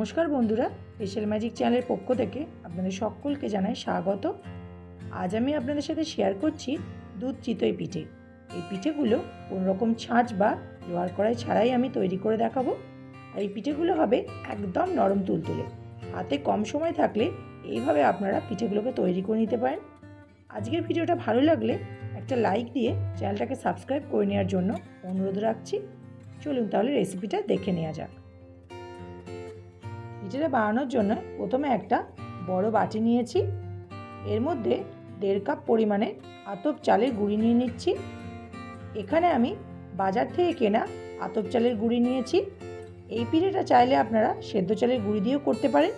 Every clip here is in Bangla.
নমস্কার বন্ধুরা স্পেশাল ম্যাজিক চ্যানেলের পক্ষ থেকে আপনাদের সকলকে জানাই স্বাগত। আজ আমি আপনাদের সাথে শেয়ার করছি দুধ চিতই পিঠে। এই পিঠেগুলো কোনো রকম ছাঁচ বা লোহার কড়াই ছাড়াই আমি তৈরি করে দেখাবো। আর এই পিঠেগুলো হবে একদম নরম তুলতুলে। হাতে কম সময় থাকলে এইভাবে আপনারা পিঠেগুলোকে তৈরি করে নিতে পারেন। আজকের ভিডিওটা ভালো লাগলে একটা লাইক দিয়ে চ্যানেলটাকে সাবস্ক্রাইব করে নেওয়ার জন্য অনুরোধ রাখছি। চলুন তাহলে রেসিপিটা দেখে নেওয়া যাক। পিঠেটা বানানোর জন্য প্রথমে একটা বড় বাটি নিয়েছি। এর মধ্যে দেড় কাপ পরিমাণে আতপ চালের গুঁড়ি নিয়ে নিচ্ছি। এখানে আমি বাজার থেকে কেনা আতপ চালের গুঁড়ি নিয়েছি। এই পিঠেটা চাইলে আপনারা সেদ্ধ চালের গুঁড়ি দিয়েও করতে পারেন।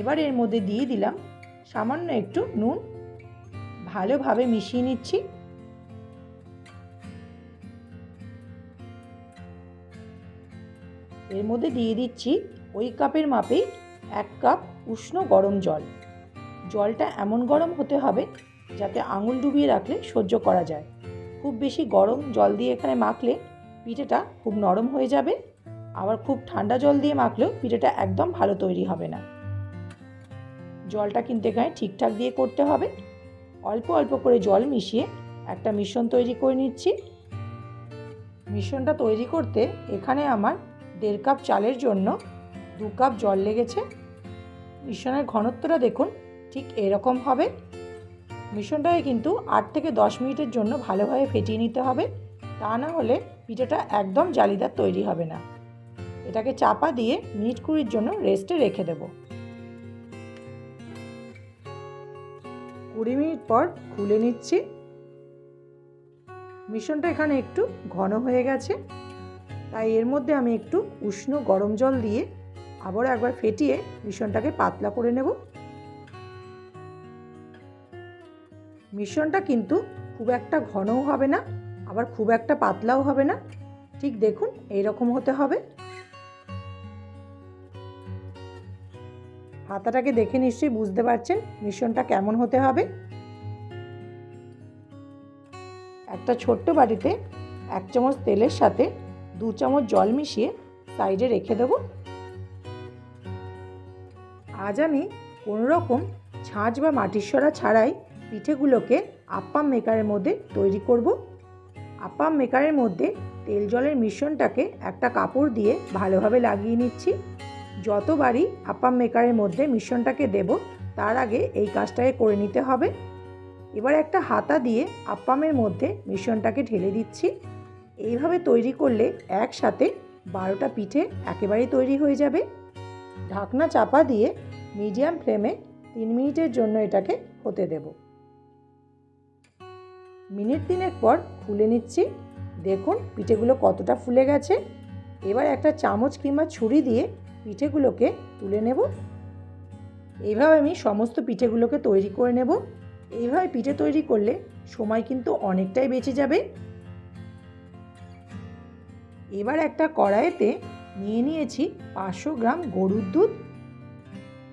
এবার এর মধ্যে দিয়ে দিলাম সামান্য একটু নুন। ভালোভাবে মিশিয়ে নিচ্ছি। এর মধ্যে দিয়ে দিচ্ছি ওই কাপের মাপেই এক কাপ উষ্ণ গরম জল। জলটা এমন গরম হতে হবে যাতে আঙুল ডুবিয়ে রাখলে সহ্য করা যায়। খুব বেশি গরম জল দিয়ে এখানে মাখলে পিঠেটা খুব নরম হয়ে যাবে। আবার খুব ঠান্ডা জল দিয়ে মাখলেও পিঠেটা একদম ভালো তৈরি হবে না। জলটা কিন্তু এখানে ঠিকঠাক দিয়ে করতে হবে। অল্প অল্প করে জল মিশিয়ে একটা মিশ্রণ তৈরি করে নিচ্ছি। মিশ্রণটা তৈরি করতে এখানে আমার দেড় কাপ চালের জন্য দু কাপ জল লেগেছে। মিশ্রণের ঘনত্বটা দেখুন, ঠিক এরকম হবে। মিশ্রণটাকে কিন্তু আট থেকে দশ মিনিটের জন্য ভালোভাবে ফেটিয়ে নিতে হবে। তা না হলে পিঠাটা একদম জালিদার তৈরি হবে না। এটাকে চাপা দিয়ে মিনিট কুড়ির জন্য রেস্টে রেখে দেব। কুড়ি মিনিট পর খুলে নিচ্ছি। মিশ্রণটা এখানে একটু ঘন হয়ে গেছে। তাই এর মধ্যে আমি একটু উষ্ণ গরম জল দিয়ে আবার একবার ফেটিয়ে মিশ্রণটাকে পাতলা করে নেব। মিশ্রণটা কিন্তু খুব একটা ঘনও হবে না, আবার খুব একটা পাতলাও হবে না। ঠিক দেখুন এই রকম হতে হবে। হাতাটাকে দেখে নিশ্চয়ই বুঝতে পারছেন মিশ্রণটা কেমন হতে হবে। একটা ছোট্ট বাটিতে এক চামচ তেলের সাথে দু চামচ জল মিশিয়ে সাইডে রেখে দেব। আজ আমি কোনো রকম ছাঁচ বা মাটির সরা ছাড়াই পিঠেগুলোকে আপ্পাম মেকারের মধ্যে তৈরি করব। আপ্পাম মেকারের মধ্যে তেল জলের মিশ্রণটাকে একটা কাপড় দিয়ে ভালোভাবে লাগিয়ে নিচ্ছি। যতবারই আপ্পাম মেকারের মধ্যে মিশ্রণটাকে দেব, তার আগে এই কাজটাকে করে নিতে হবে। এবার একটা হাতা দিয়ে আপ্পামের মধ্যে মিশ্রণটাকে ঢেলে দিচ্ছি। এইভাবে তৈরি করলে একসাথে বারোটা পিঠে একেবারেই তৈরি হয়ে যাবে। ঢাকনা চাপা দিয়ে মিডিয়াম ফ্লেমে তিন মিনিটের জন্য এটাকে হতে দেব। মিনিট তিনেক পর খুলে নিচ্ছি। দেখুন পিঠেগুলো কতটা ফুলে গেছে। এবার একটা চামচ কিংবা ছুরি দিয়ে পিঠেগুলোকে তুলে নেব। এইভাবে আমি সমস্ত পিঠেগুলোকে তৈরি করে নেব। এইভাবে পিঠে তৈরি করলে সময় কিন্তু অনেকটাই বেঁচে যাবে। এবার একটা কড়াইতে নিয়ে নিয়েছি পাঁচশো গ্রাম গরুর দুধ।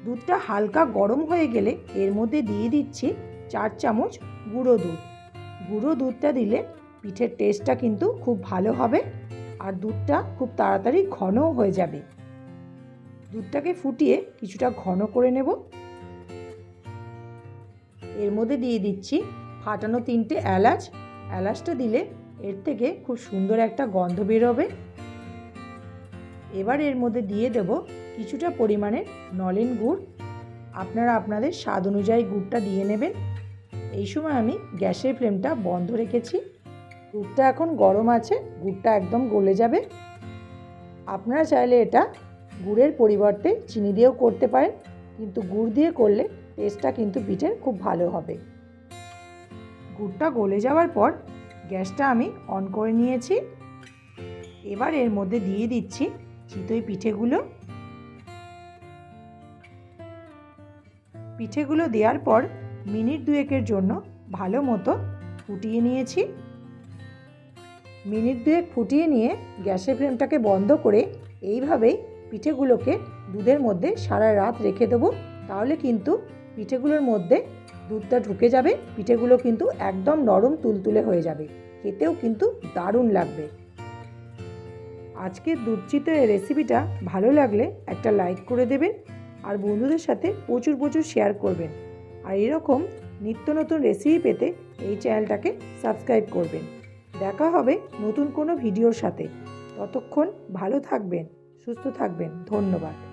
দুধটা হালকা গরম হয়ে গেলে এর মধ্যে দিয়ে দিচ্ছি চার চামচ গুঁড়ো দুধ। গুঁড়ো দুধটা দিলে পিঠের টেস্টটা কিন্তু খুব ভালো হবে আর দুধটা খুব তাড়াতাড়ি ঘনও হয়ে যাবে। দুধটাকে ফুটিয়ে কিছুটা ঘন করে নেব। এর মধ্যে দিয়ে দিচ্ছি ফাটানো তিনটে এলাচ। এলাচটা দিলে এর থেকে খুব সুন্দর একটা গন্ধ বেরোবে। এবার এর মধ্যে দিয়ে দেব কিছুটা পরিমাণে নলেন গুড়। আপনারা আপনাদের স্বাদ অনুযায়ী গুড়টা দিয়ে নেবেন। এই সময় আমি গ্যাসের ফ্লেমটা বন্ধ রেখেছি। গুড়টা এখন গরম আছে, গুড়টা একদম গলে যাবে। আপনারা চাইলে এটা গুড়ের পরিবর্তে চিনি দিয়েও করতে পারেন, কিন্তু গুড় দিয়ে করলে টেস্টটা কিন্তু পিঠের খুব ভালো হবে। গুড়টা গলে যাওয়ার পর গ্যাসটা আমি অন করে নিয়েছি। এবার এর মধ্যে দিয়ে দিচ্ছি চিতই পিঠেগুলো। পিঠেগুলো দেওয়ার পর মিনিট দুয়েকের জন্য ভালো মতো ফুটিয়ে নিয়েছি। মিনিট দুয়েক ফুটিয়ে নিয়ে গ্যাসের ফ্লেমটাকে বন্ধ করে এইভাবেই পিঠেগুলোকে দুধের মধ্যে সারা রাত রেখে দেবো। তাহলে কিন্তু পিঠেগুলোর মধ্যে দুধটা ঢুকে যাবে, পিঠেগুলো কিন্তু একদম নরম তুলতুলে হয়ে যাবে। খেতেও কিন্তু দারুণ লাগবে। আজকের দুধচিত এই রেসিপিটা ভালো লাগলে একটা লাইক করে দেবেন আর বন্ধুদের সাথে প্রচুর প্রচুর শেয়ার করবেন। আর এরকম নিত্য নতুন রেসিপি পেতে এই চ্যানেলটাকে সাবস্ক্রাইব করবেন। দেখা হবে নতুন কোনো ভিডিওর সাথে। ততক্ষণ ভালো থাকবেন, সুস্থ থাকবেন। ধন্যবাদ।